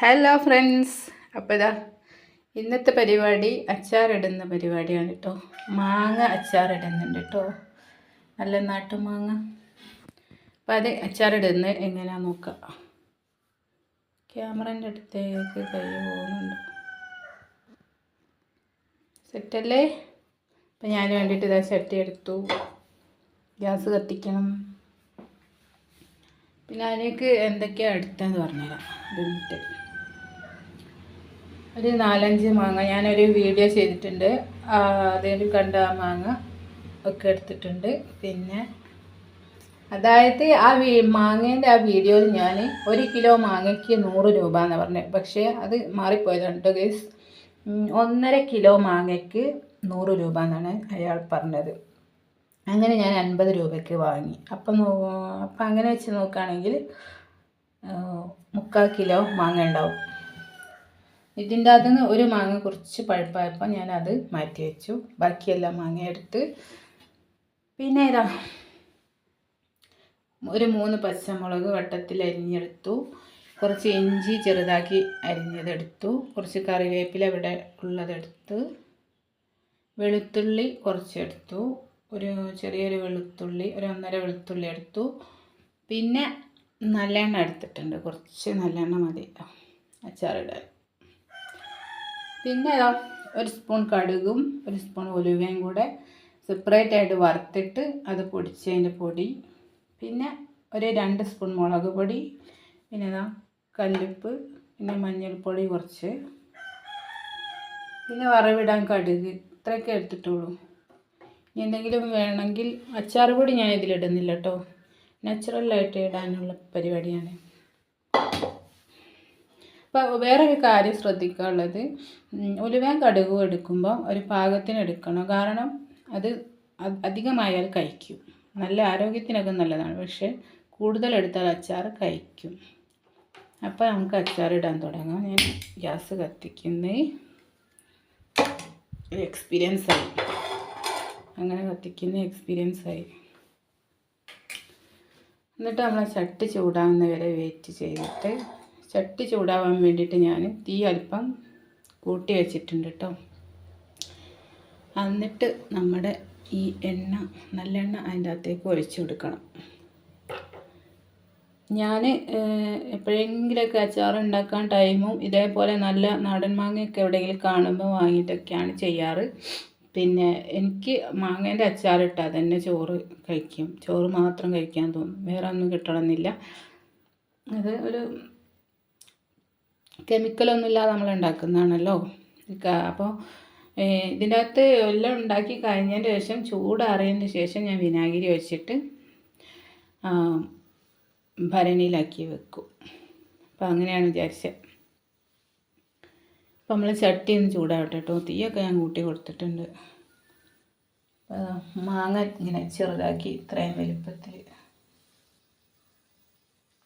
Hello friends അപ്പോൾ ഇതാ ഇന്നത്തെ പരിപാടി അച്ചാറിടുന്ന പരിപാടിയാണ് കേട്ടോ മാങ്ങ അച്ചാറിടുന്നുണ്ട് കേട്ടോ നല്ല നാട്ടുമാങ്ങ അപ്പോൾ അത് അച്ചാറിടുന്നത് എങ്ങനെയാണെന്ന് നോക്കാം. ക്യാമറന്റെ അടുത്തേക്ക് കൈ പോകുന്നുണ്ട്. സെറ്റല്ലേ? അപ്പം ഞാൻ വേണ്ടിയിട്ട് ഇതാ ചട്ടി എടുത്തു. ഗ്യാസ് കത്തിക്കണം. പിന്നെ അതിലേക്ക് എന്തൊക്കെയാണ് എടുത്തതെന്ന് പറഞ്ഞുതരാം. ഇതിട്ട് ഒരു നാലഞ്ച് മാങ്ങ. ഞാനൊരു വീഡിയോ ചെയ്തിട്ടുണ്ട്. അതിൽ കണ്ട മാങ്ങ ഒക്കെ എടുത്തിട്ടുണ്ട്. പിന്നെ അതായത് ആ വീ മാങ്ങേന്റെ ആ വീഡിയോയിൽ ഞാൻ ഒരു കിലോ മാങ്ങയ്ക്ക് നൂറ് രൂപ എന്ന് പറഞ്ഞത് പക്ഷേ അത് മാറിപ്പോയതുണ്ട് ഗൈസ്. ഒന്നര കിലോ മാങ്ങയ്ക്ക് നൂറ് രൂപ എന്നാണ് അയാൾ പറഞ്ഞത്. അങ്ങനെ ഞാൻ അൻപത് രൂപയ്ക്ക് വാങ്ങി. അപ്പം അപ്പം അങ്ങനെ വെച്ച് നോക്കുകയാണെങ്കിൽ മുക്കാൽ കിലോ മാങ്ങ ഉണ്ടാവും. ഇതിന്റെ അകത്ത് നിന്ന് ഒരു മാങ്ങ കുറച്ച് പഴുപ്പായപ്പോൾ ഞാനത് മാറ്റി വെച്ചു. ബാക്കിയെല്ലാം മാങ്ങ എടുത്ത് പിന്നെ ഇതാ ഒരു മൂന്ന് പച്ചമുളക് വട്ടത്തിൽ അരിഞ്ഞെടുത്തു. കുറച്ച് ഇഞ്ചി ചെറുതാക്കി അരിഞ്ഞതെടുത്തു. കുറച്ച് കറിവേപ്പില ഇവിടെ ഉള്ളതെടുത്ത് വെളുത്തുള്ളി കുറച്ചെടുത്തു. ഒരു ചെറിയൊരു വെളുത്തുള്ളി ഒരു ഒന്നര വെളുത്തുള്ളി എടുത്തു. പിന്നെ നല്ലെണ്ണ എടുത്തിട്ടുണ്ട്. കുറച്ച് നല്ലെണ്ണ മതി. അച്ചാറിടാൻ. പിന്നെ ഇതാ ഒരു സ്പൂൺ കടുകും ഒരു സ്പൂൺ ഉലുവയും കൂടെ സെപ്പറേറ്റ് ആയിട്ട് വറുത്തിട്ട് അത് പൊടിച്ചതിന്റെ പൊടി. പിന്നെ ഒരു രണ്ട് സ്പൂൺ മുളക് പൊടി പിന്നെ ഇതാ കല്ലുപ്പ് പിന്നെ മഞ്ഞൾപ്പൊടി കുറച്ച്. പിന്നെ വറവിടാൻ കടുക് ഇത്രയൊക്കെ എടുത്തിട്ടുള്ളൂ. ഇനി എന്തെങ്കിലും വേണമെങ്കിൽ അച്ചാർ പൊടി ഞാൻ ഇതിലിടുന്നില്ല കേട്ടോ. നാച്ചുറലായിട്ട് ഇടാനുള്ള പരിപാടിയാണ്. അപ്പോൾ വേറൊരു കാര്യം ശ്രദ്ധിക്കാനുള്ളത് ഉലുവയും കടുകും എടുക്കുമ്പോൾ ഒരു പാകത്തിന് എടുക്കണം. കാരണം അത് അധികമായാൽ കഴിക്കും. നല്ല ആരോഗ്യത്തിനൊക്കെ നല്ലതാണ്. പക്ഷേ കൂടുതൽ എടുത്താൽ അച്ചാർ കഴിക്കും. അപ്പോൾ നമുക്ക് അച്ചാർ ഇടാൻ തുടങ്ങാം. ഞാൻ ഗ്യാസ് കത്തിക്കുന്നേ. എക്സ്പീരിയൻസ് ആയി. അങ്ങനെ കത്തിക്കുന്ന എക്സ്പീരിയൻസ് ആയി. എന്നിട്ട് നമ്മളെ ചട്ടി ചൂടാവുന്നവരെ വെയിറ്റ് ചെയ്തിട്ട് ചട്ടി ചൂടാവാൻ വേണ്ടിയിട്ട് ഞാൻ തീ അല്പം കൂട്ടി വെച്ചിട്ടുണ്ട് കേട്ടോ. എന്നിട്ട് നമ്മുടെ ഈ എണ്ണ നല്ലെണ്ണ അതിന്റെ അകത്തേക്ക് ഒഴിച്ചു കൊടുക്കണം. ഞാൻ എപ്പോഴെങ്കിലുമൊക്കെ അച്ചാർ ഉണ്ടാക്കാൻ ടൈമും ഇതേപോലെ നല്ല നാടൻ മാങ്ങയൊക്കെ എവിടെയെങ്കിലും കാണുമ്പോൾ വാങ്ങിയിട്ടൊക്കെയാണ് ചെയ്യാറ്. പിന്നെ എനിക്ക് മാങ്ങേന്റെ അച്ചാറിട്ടാൽ തന്നെ ചോറ് കഴിക്കും. ചോറ് മാത്രം കഴിക്കാൻ തോന്നും. വേറെ ഒന്നും കിട്ടണമെന്നില്ല. അത് ഒരു കെമിക്കലൊന്നും ഇല്ലാതെ നമ്മൾ ഉണ്ടാക്കുന്നതാണല്ലോ. അപ്പോൾ ഇതിന്റെ അകത്ത് എല്ലാം ഉണ്ടാക്കി കഴിഞ്ഞതിന് ശേഷം ചൂടാറിയതിന് ശേഷം ഞാൻ വിനാഗിരി വെച്ചിട്ട് ഭരണിയിലാക്കി വെക്കും. അപ്പം അങ്ങനെയാണ് വിചാരിച്ചത്. അപ്പം നമ്മൾ ചട്ടി ഒന്ന് ചൂടാവട്ടെ കേട്ടോ. തീയൊക്കെ ഞാൻ കൂട്ടി കൊടുത്തിട്ടുണ്ട്. മാങ്ങ ഇങ്ങനെ ചെറുതാക്കി ഇത്രയും വലിപ്പത്തിൽ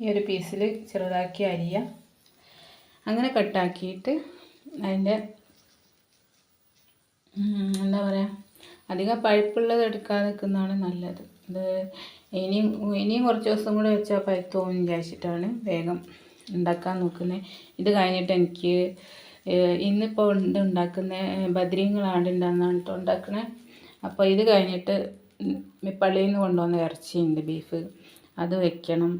ഈ ഒരു പീസിൽ ചെറുതാക്കി അരിയുക അങ്ങനെ കട്ടാക്കിയിട്ട് അതിന്റെ എന്താ പറയുക അധികം പഴുപ്പുള്ളത് എടുക്കാതെ നിൽക്കുന്നതാണ് നല്ലത്. ഇത് ഇനിയും ഇനിയും കുറച്ച് ദിവസം കൂടെ വെച്ചാൽ പഴുത്തോന്ന് വിചാരിച്ചിട്ടാണ് വേഗം ഉണ്ടാക്കാൻ നോക്കുന്നത് ഇത് കഴിഞ്ഞിട്ട് എനിക്ക് ഇന്നിപ്പോൾ ഉണ്ട് ഉണ്ടാക്കുന്ന ബദ്രീങ്ങളാണ് ഉണ്ടാകുന്നതാണ് കേട്ടോ ഉണ്ടാക്കുന്നത് അപ്പോൾ ഇത് കഴിഞ്ഞിട്ട് പള്ളിയിൽ നിന്ന് കൊണ്ടുവന്ന ഇറച്ചിയുണ്ട് ബീഫ്. അത് വെക്കണം.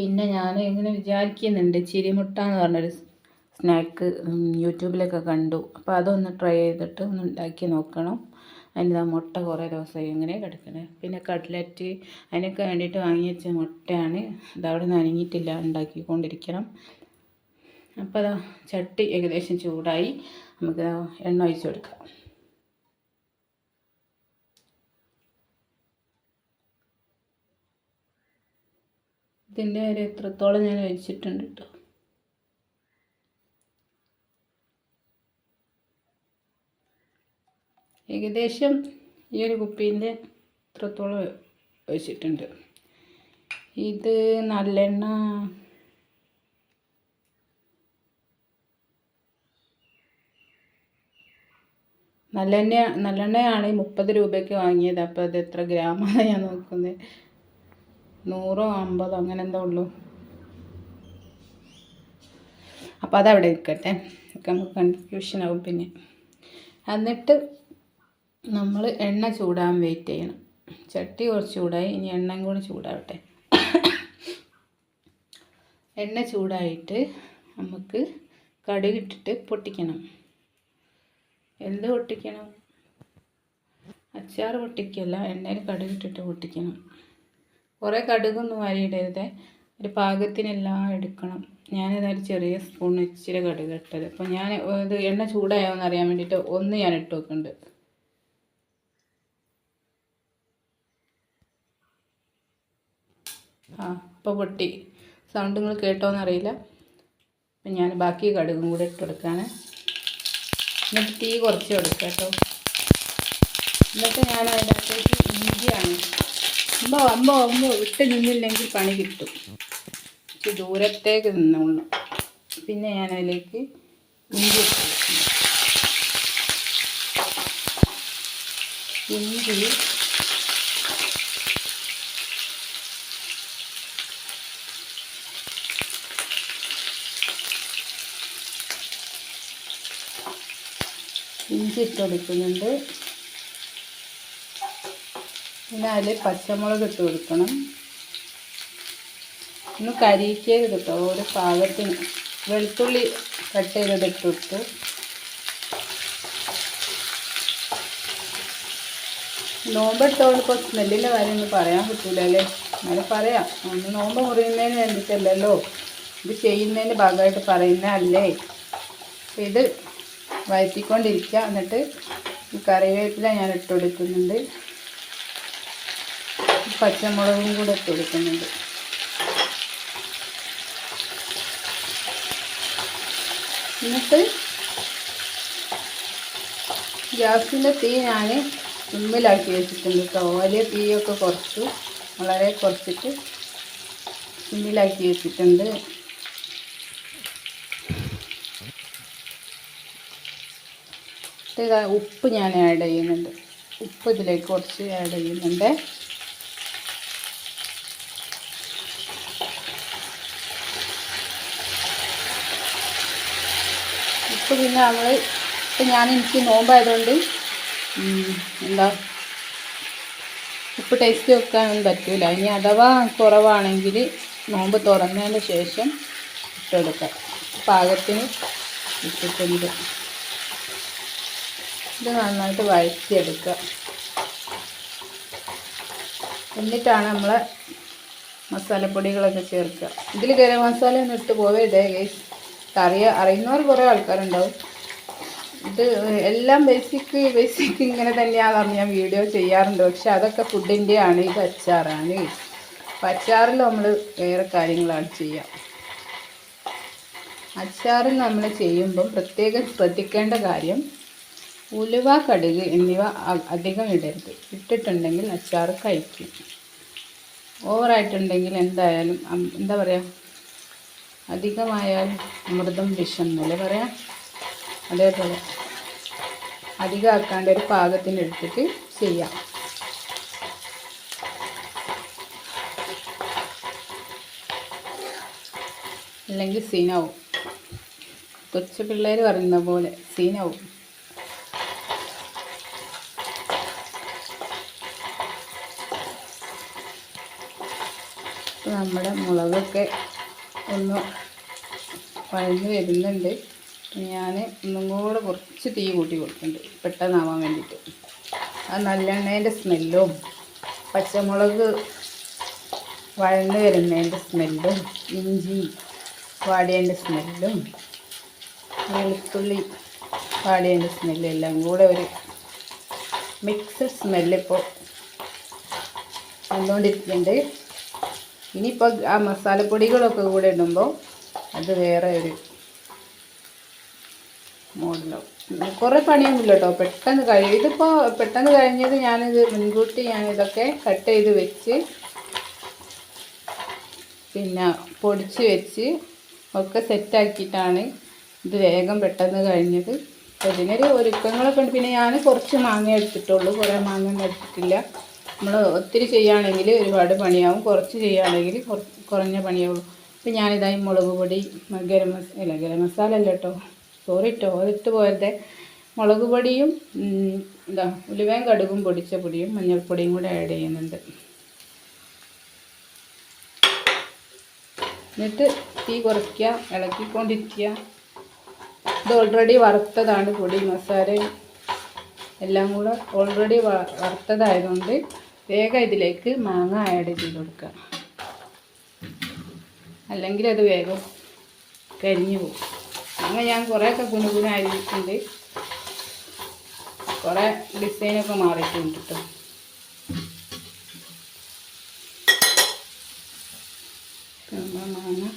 പിന്നെ ഞാൻ ഇങ്ങനെ വിചാരിക്കുന്നുണ്ട് ചിരിമുട്ട എന്ന് പറഞ്ഞൊരു സ്നാക്ക് യൂട്യൂബിലൊക്കെ കണ്ടു. അപ്പോൾ അതൊന്ന് ട്രൈ ചെയ്തിട്ട് ഒന്ന് ഉണ്ടാക്കി നോക്കണം. അതിന്റെ മുട്ട കുറേ ദിവസമായി ഇങ്ങനെ കിടക്കണേ. പിന്നെ കട്ട്ലറ്റ് അതിനൊക്കെ വേണ്ടിയിട്ട് വാങ്ങി വെച്ച മുട്ടയാണ്. അതവിടെ നനങ്ങിയിട്ടില്ല ഉണ്ടാക്കിക്കൊണ്ടിരിക്കണം. അപ്പോൾ അതാ ചട്ടി ഏകദേശം ചൂടായി. നമുക്ക് എണ്ണ ഒഴിച്ച് കൊടുക്കാം. ഇതിന്റെ ഒരു എത്രത്തോളം ഞാൻ ഒഴിച്ചിട്ടുണ്ട് കേട്ടോ ഏകദേശം ഈ ഒരു കുപ്പീന്റെ എത്രത്തോളം ഒഴിച്ചിട്ടുണ്ട് ഇത് നല്ലെണ്ണ നല്ലെണ്ണ നല്ലെണ്ണയാണ് മുപ്പത് രൂപയ്ക്ക് വാങ്ങിയത്. അപ്പോൾ അത് എത്ര ഗ്രാമാണ് ഞാൻ നോക്കുന്നത്. നൂറോ അമ്പതോ അങ്ങനെ എന്തോ ഉള്ളൂ. അപ്പോൾ അതവിടെ നിൽക്കട്ടെ നമുക്ക് കൺഫ്യൂഷൻ ആവും പിന്നെ. എന്നിട്ട് നമ്മൾ എണ്ണ ചൂടാൻ വെയിറ്റ് ചെയ്യണം. ചട്ടി കുറച്ച് ചൂടായി ഇനി എണ്ണയും കൂടി ചൂടാവട്ടെ. എണ്ണ ചൂടായിട്ട് നമുക്ക് കടുകിട്ടിട്ട് പൊട്ടിക്കണം. എന്ത് പൊട്ടിക്കണം? അച്ചാർ പൊട്ടിക്കല്ല എണ്ണയിൽ കടുകിട്ടിട്ട് പൊട്ടിക്കണം. കുറേ കടുകൊന്നും വാരിയിടരുത്. ഒരു പാകത്തിനെല്ലാം എടുക്കണം. ഞാനേതായാലും ചെറിയ സ്പൂൺ ഇച്ചിരി കടുക് ഇട്ടത്. അപ്പോൾ ഞാൻ ഇത് എണ്ണ ചൂടായോന്ന് അറിയാൻ വേണ്ടിയിട്ട് ഒന്ന് ഞാൻ ഇട്ട് വെക്കുന്നുണ്ട് ആ ഇപ്പോൾ പൊട്ടി. സൗണ്ട് നിങ്ങൾ കേട്ടോന്ന് അറിയില്ല. അപ്പം ഞാൻ ബാക്കി കടുകും കൂടെ ഇട്ട് കൊടുക്കുകയാണ് എന്നിട്ട് തീ കുറച്ച് കൊടുക്കാം കേട്ടോ. എന്നിട്ട് ഞാൻ അതിന്റെ അകത്തേക്ക് ഇഞ്ചിയാണ് അമ്പോ അമ്പോ അമ്പോ വിട്ട് നിന്നില്ലെങ്കിൽ പണി കിട്ടും. ഇച്ചിരി ദൂരത്തേക്ക് നിന്നുള്ളു പിന്നെ ഞാൻ അതിലേക്ക് ഇഞ്ചി ഇഞ്ചി ഇഞ്ചി ഇട്ട് കൊടുക്കുന്നുണ്ട്. പിന്നെ അതിൽ പച്ചമുളക് ഇട്ട് കൊടുക്കണം. ഒന്ന് കരിയിക്കരുത് കേട്ടോ ഒരു പാകത്തിന്. വെളുത്തുള്ളി കട്ട് ചെയ്തത് ഇട്ട് കൊടുത്തു. നോമ്പെടുത്തോണ്ട് ഇപ്പോൾ സ്മെല്ലിന്റെ കാര്യം ഒന്നും പറയാൻ പറ്റൂല അല്ലേ? അങ്ങനെ പറയാം. ഒന്ന് നോമ്പ് മുറിയുന്നതിന് വേണ്ടിയിട്ടല്ലല്ലോ ഇത് ചെയ്യുന്നതിന്റെ ഭാഗമായിട്ട് പറയുന്നതല്ലേ? അപ്പോൾ ഇത് വഴറ്റിക്കൊണ്ടിരിക്കുക എന്നിട്ട് കറിവേപ്പില ഞാൻ ഇട്ട് കൊടുക്കുന്നുണ്ട്. പച്ചമുളകും കൂടെ ഇട്ട് കൊടുക്കുന്നുണ്ട്. എന്നിട്ട് ഗ്യാസിന്റെ തീ ഞാൻ സിമ്മിലാക്കി വെച്ചിട്ടുണ്ട് കേട്ടോ. വലിയ തീയൊക്കെ കുറച്ചു. വളരെ കുറച്ചിട്ട് സിമ്മിലാക്കി വെച്ചിട്ടുണ്ട്. ഉപ്പ് ഞാൻ ആഡ് ചെയ്യുന്നുണ്ട്. ഉപ്പ് ഇതിലേക്ക് കുറച്ച് ആഡ് ചെയ്യുന്നുണ്ട്. ഉപ്പ് പിന്നെ നമ്മൾ ഇപ്പം ഞാൻ എനിക്ക് നോമ്പായതുകൊണ്ട് എന്താ ഉപ്പ് ടേസ്റ്റ് വെക്കാനൊന്നും പറ്റില്ല ഇനി അഥവാ കുറവാണെങ്കിൽ നോമ്പ് തുറന്നതിന് ശേഷം ഇട്ടെടുക്കാം പാകത്തിന് ഇട്ടിട്ടുണ്ട്. ഇത് നന്നായിട്ട് വഴറ്റിയെടുക്കുക. എന്നിട്ടാണ് നമ്മളെ മസാലപ്പൊടികളൊക്കെ ചേർക്കുക. ഇതിൽ ഗരം മസാല ഒന്നും ഇട്ട് പോവരുതേ ഗൈസ് കറി അറിയുന്നവർ കുറേ ആൾക്കാരുണ്ടാവും. ഇത് എല്ലാം ബേസിക് ബേസിക് ഇങ്ങനെ തന്നെയാണെന്ന് ഞാൻ വീഡിയോ ചെയ്യാറുണ്ട്. പക്ഷെ അതൊക്കെ ഫുഡിന്റെ ആണ് ഇത് അച്ചാറാണ് അച്ചാറിൽ നമ്മൾ വേറെ കാര്യങ്ങളാണ് ചെയ്യുക അച്ചാറിൽ നമ്മൾ ചെയ്യുമ്പം പ്രത്യേകം ശ്രദ്ധിക്കേണ്ട കാര്യം ഉലുവ കടുക് എന്നിവ അധികം ഇടരുത്. ഇട്ടിട്ടുണ്ടെങ്കിൽ അച്ചാർ കഴിക്കും. ഓവറായിട്ടുണ്ടെങ്കിൽ എന്തായാലും എന്താ പറയുക അധികമായാൽ അമൃതം വിഷം എന്നല്ലേ പറയാം? അതേപോലെ അധികം ആക്കാണ്ട് ഒരു പാകത്തിന് എടുത്തിട്ട് ചെയ്യാം. അല്ലെങ്കിൽ സീനാവും. കൊച്ചു പിള്ളേർ പറയുന്ന പോലെ സീനാവും. നമ്മുടെ മുളകൊക്കെ ഒന്ന് വഴഞ്ഞ് വരുന്നുണ്ട്. ഞാൻ ഒന്നും കൂടെ കുറച്ച് തീ കൂട്ടി കൊടുക്കുന്നുണ്ട്. പെട്ടെന്നാവാൻ വേണ്ടിയിട്ട്. ആ നല്ലെണ്ണേന്റെ സ്മെല്ലും പച്ചമുളക് വഴന്ന് വരുന്നതിന്റെ സ്മെല്ലും ഇഞ്ചി വാടിയതിന്റെ സ്മെല്ലും വെളുത്തുള്ളി വാടിയതിന്റെ സ്മെല്ലും എല്ലാം കൂടെ ഒരു മിക്സഡ് സ്മെല്ലിപ്പോൾ വന്നുകൊണ്ടിരിക്കുന്നുണ്ട്. ഇനിയിപ്പോൾ ആ മസാലപ്പൊടികളൊക്കെ കൂടെ ഇടുമ്പോൾ അത് വേറെ ഒരു മോഡലാവും. കുറേ പണിയൊന്നുമില്ല കേട്ടോ. പെട്ടെന്ന് കഴിയും ഇതിപ്പോൾ പെട്ടെന്ന് കഴിഞ്ഞത് ഞാനിത് മുൻകൂട്ടി ഞാനിതൊക്കെ കട്ട് ചെയ്ത് വെച്ച് പിന്നെ പൊടിച്ച് വെച്ച് ഒക്കെ സെറ്റാക്കിയിട്ടാണ് ഇത് വേഗം പെട്ടെന്ന് കഴിഞ്ഞത്. അപ്പോൾ ഇതിനൊരു ഒരുക്കങ്ങളൊക്കെ ഉണ്ട്. പിന്നെ ഞാൻ കുറച്ച് മാങ്ങ എടുത്തിട്ടുള്ളൂ. കുറേ മാങ്ങ ഒന്നും എടുത്തിട്ടില്ല. നമ്മൾ ഒത്തിരി ചെയ്യുകയാണെങ്കിൽ ഒരുപാട് പണിയാവും. കുറച്ച് ചെയ്യുകയാണെങ്കിൽ കുറ- കുറഞ്ഞ പണിയാവുള്ളൂ. ഇപ്പം ഞാനിതായി മുളക് പൊടി ഗരം മസ അല്ല ഗരം മസാല അല്ല കേട്ടോ സോറി കേട്ടോ അതിട്ട് പോലത്തെ മുളക് പൊടിയും എന്താ ഉലുവയും കടുകും പൊടിച്ച പൊടിയും മഞ്ഞൾപ്പൊടിയും കൂടെ ആഡ് ചെയ്യുന്നുണ്ട്. എന്നിട്ട് തീ കുറയ്ക്കുക ഇളക്കിക്കൊണ്ടിരിക്കുക. ഇത് ഓൾറെഡി വറുത്തതാണ് പൊടി മസാലയും എല്ലാം കൂടെ ഓൾറെഡി വറുത്തതായതുകൊണ്ട് വേഗം ഇതിലേക്ക് മാങ്ങ ആഡ് ചെയ്ത് കൊടുക്കുക. അല്ലെങ്കിൽ അത് വേഗം കരിഞ്ഞു പോകും. മാങ്ങ ഞാൻ കുറേയൊക്കെ കുനുകുന അരിഞ്ഞിട്ടുണ്ട്. കുറേ ഡിസൈനൊക്കെ മാറിയിട്ടുണ്ട് കേട്ടോ മാങ്ങ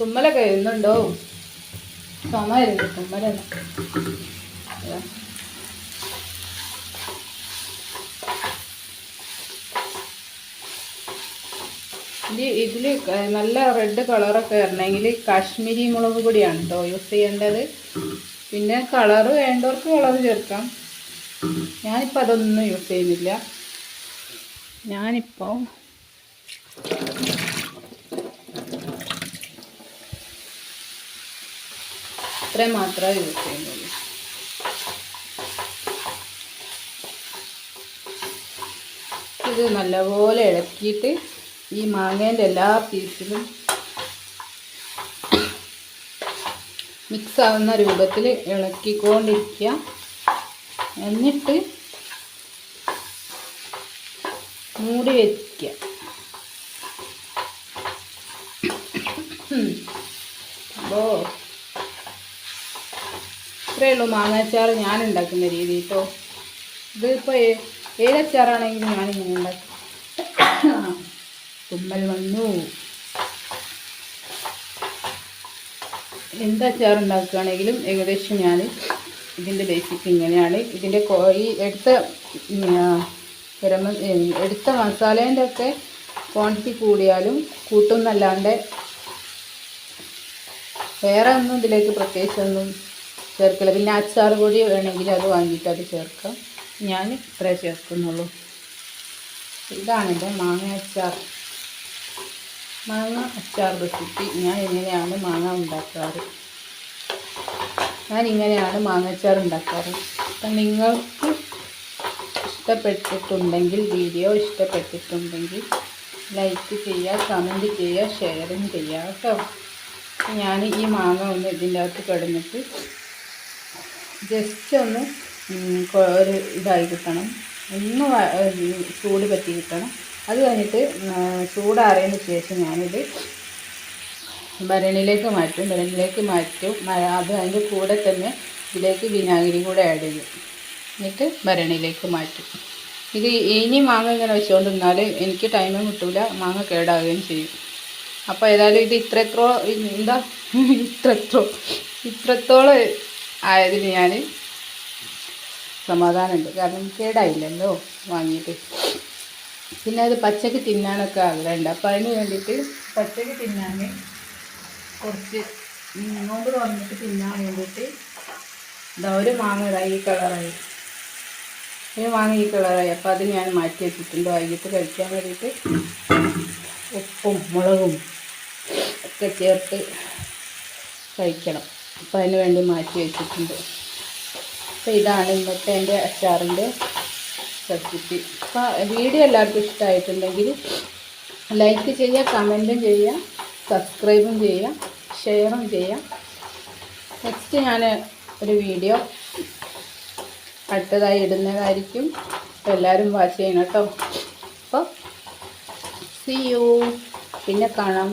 തുമ്മലൊക്കെ എന്നുണ്ടോ ചുമ തുമ്മല ഇതിൽ നല്ല റെഡ് കളറൊക്കെ വരണമെങ്കിൽ കാശ്മീരി മുളക് പൊടിയാണ് കേട്ടോ യൂസ് ചെയ്യേണ്ടത്. പിന്നെ കളറ് വേണ്ടവർക്ക് കളർ ചേർക്കാം. ഞാനിപ്പോൾ അതൊന്നും യൂസ് ചെയ്യുന്നില്ല. ഞാനിപ്പോൾ ഇത്രയും മാത്രമേ യൂസ് ചെയ്യുന്നുള്ളൂ. ഇത് നല്ലപോലെ ഇളക്കിയിട്ട് ഈ മാങ്ങേന്റെ എല്ലാ പീസിലും മിക്സ് ആവുന്ന രൂപത്തിൽ ഇളക്കിക്കൊണ്ടിരിക്കുക. എന്നിട്ട് മൂടി വയ്ക്കുക അപ്പോൾ ഇത്രയേ ഉള്ളൂ മാങ്ങാച്ചാർ ഞാൻ ഉണ്ടാക്കുന്ന രീതി കേട്ടോ ഇതിപ്പോൾ ഏലച്ചാറാണെങ്കിൽ ഞാനിങ്ങനെ ഉണ്ടാക്കി. തുമ്മൽ വന്നു. ചാർ ഉണ്ടാക്കുകയാണെങ്കിലും ഏകദേശം ഞാൻ ഇതിന്റെ ബേസിക് ഇങ്ങനെയാണ്. ഇതിന്റെ ഈ എടുത്ത ഗരം എടുത്ത മസാലേന്റെ ഒക്കെ ക്വാണ്ടിറ്റി കൂടിയാലും കൂട്ടുന്നല്ലാണ്ട് വേറെ ഒന്നും ഇതിലേക്ക് പ്രത്യേകിച്ചൊന്നും ചേർക്കില്ല പിന്നെ അച്ചാർ പൊടി വേണമെങ്കിൽ അത് വാങ്ങിയിട്ട് അത് ചേർക്കാം. ഞാൻ ഇത്രേ ചേർക്കുന്നുള്ളൂ. ഇതാണ് എന്റെ മാങ്ങ അച്ചാർ. മാങ്ങ അച്ചാർ റെസിപ്പി. ഞാൻ ഇങ്ങനെയാണ് മാങ്ങ ഉണ്ടാക്കാറ്. ഞാൻ ഇങ്ങനെയാണ് മാങ്ങ അച്ചാർ ഉണ്ടാക്കാറ്. അപ്പം നിങ്ങൾക്ക് ഇഷ്ടപ്പെട്ടിട്ടുണ്ടെങ്കിൽ വീഡിയോ ഇഷ്ടപ്പെട്ടിട്ടുണ്ടെങ്കിൽ ലൈക്ക് ചെയ്യുക കമന്റ് ചെയ്യുക ഷെയറും ചെയ്യുക കേട്ടോ. ഞാൻ ഈ മാങ്ങ ഒന്ന് ഇതിന്റെ അകത്ത് കിടന്നിട്ട് ജസ്റ്റ് ഒന്ന് ഒരു ഇതായി കിട്ടണം. ഒന്ന് ചൂട് പറ്റി കിട്ടണം. അത് കഴിഞ്ഞിട്ട് ചൂടാറിയതിന് ശേഷം ഞാനിത് ഭരണിയിലേക്ക് മാറ്റും. ഭരണിയിലേക്ക് മാറ്റും. അത് അതിന്റെ കൂടെ തന്നെ ഇതിലേക്ക് വിനാഗിരി കൂടെ ആഡ് ചെയ്യും. എന്നിട്ട് ഭരണിയിലേക്ക് മാറ്റും. ഇത് ഇനി മാങ്ങ ഇങ്ങനെ വെച്ചുകൊണ്ടിരുന്നാൽ എനിക്ക് ടൈം കിട്ടില്ല മാങ്ങ കേടാവുകയും ചെയ്യും. അപ്പോൾ ഏതായാലും ഇത് ഇത്രത്രോ എന്താ? ഇത്രത്രോ ഇത്രത്തോളം ആയതിന് ഞാൻ സമാധാനമുണ്ട്. കാരണം കേടായില്ലല്ലോ വാങ്ങിയിട്ട്. പിന്നെ അത് പച്ചക്ക് തിന്നാനൊക്കെ ആഗ്രഹമുണ്ട്. അപ്പോൾ അതിന് വേണ്ടിയിട്ട് പച്ചക്ക് തിന്നാൻ കുറച്ച് നോമ്പ് തുറന്നിട്ട് തിന്നാൻ വേണ്ടിയിട്ട് ഇതാ ഒരു മാങ്ങ ഈ കളറായി. ഒരു മാങ്ങ ഈ കളറായി. അപ്പോൾ അത് ഞാൻ മാറ്റി വെച്ചിട്ടുണ്ട്. വൈകിട്ട് കഴിക്കാൻ വേണ്ടിയിട്ട് ഉപ്പും മുളകും ഒക്കെ ചേർത്ത് കഴിക്കണം. അപ്പോൾ അതിന് വേണ്ടി മാറ്റി വെച്ചിട്ടുണ്ട്. അപ്പോൾ ഇതാണ് ഇന്നത്തെ എന്റെ അച്ചാറിന്റെ റെസിപ്പി അപ്പോൾ വീഡിയോ എല്ലാവർക്കും ഇഷ്ടമായിട്ടുണ്ടെങ്കിൽ ലൈക്ക് ചെയ്യുക കമന്റും ചെയ്യുക സബ്സ്ക്രൈബും ചെയ്യുക ഷെയറും ചെയ്യാം നെക്സ്റ്റ് ഞാൻ ഒരു വീഡിയോ അടുത്തതായി ഇടുന്നതായിരിക്കും. എല്ലാവരും വാച്ച് ചെയ്യണം കേട്ടോ. അപ്പോൾ സി യു പിന്നെ കാണാം.